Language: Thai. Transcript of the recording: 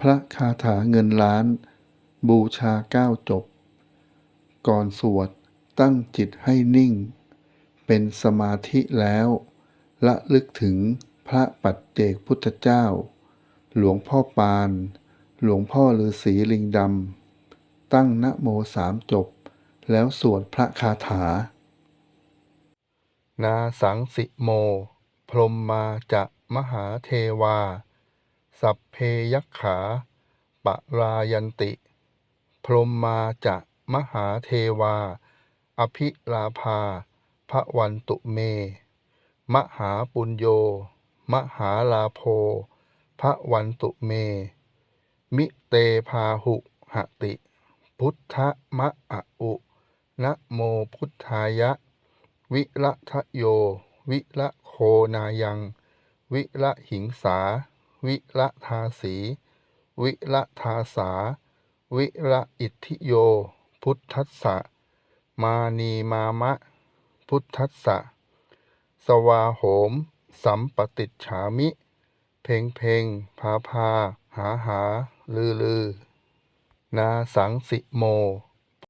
พระคาถาเงินล้าน บูชาเก้าจบ ก่อนสวดตั้งจิตให้นิ่ง เป็นสมาธิแล้ว ละลึกถึงพระปัจเจกพุทธเจ้า หลวงพ่อปาน หลวงพ่อฤาษีลิงดำ ตั้งนะโมสามจบ แล้วสวดพระคาถา นาสังสิโม พรหมมาจะมหาเทวา สัพเพยักขา ปรายันติ พรมมาจะมหาเทวา อภิลาภาพระวันตุเม มหาปุญโย มหาลาโภพระวันตุเม มิเตพาหุหติ พุทธมะอะอุนะโมพุทธายะ วิละทะโย วิละโคนายัง วิละหิงสา วิละทาสี วิละทาสา วิละอิทธิโย พุทธัสสะ มานีมามะ พุทธัสสะ สวาโหม สัมปติจฉามิ เพ่งเพ่งพาพา หาหา ลือลือ นาสังสิโม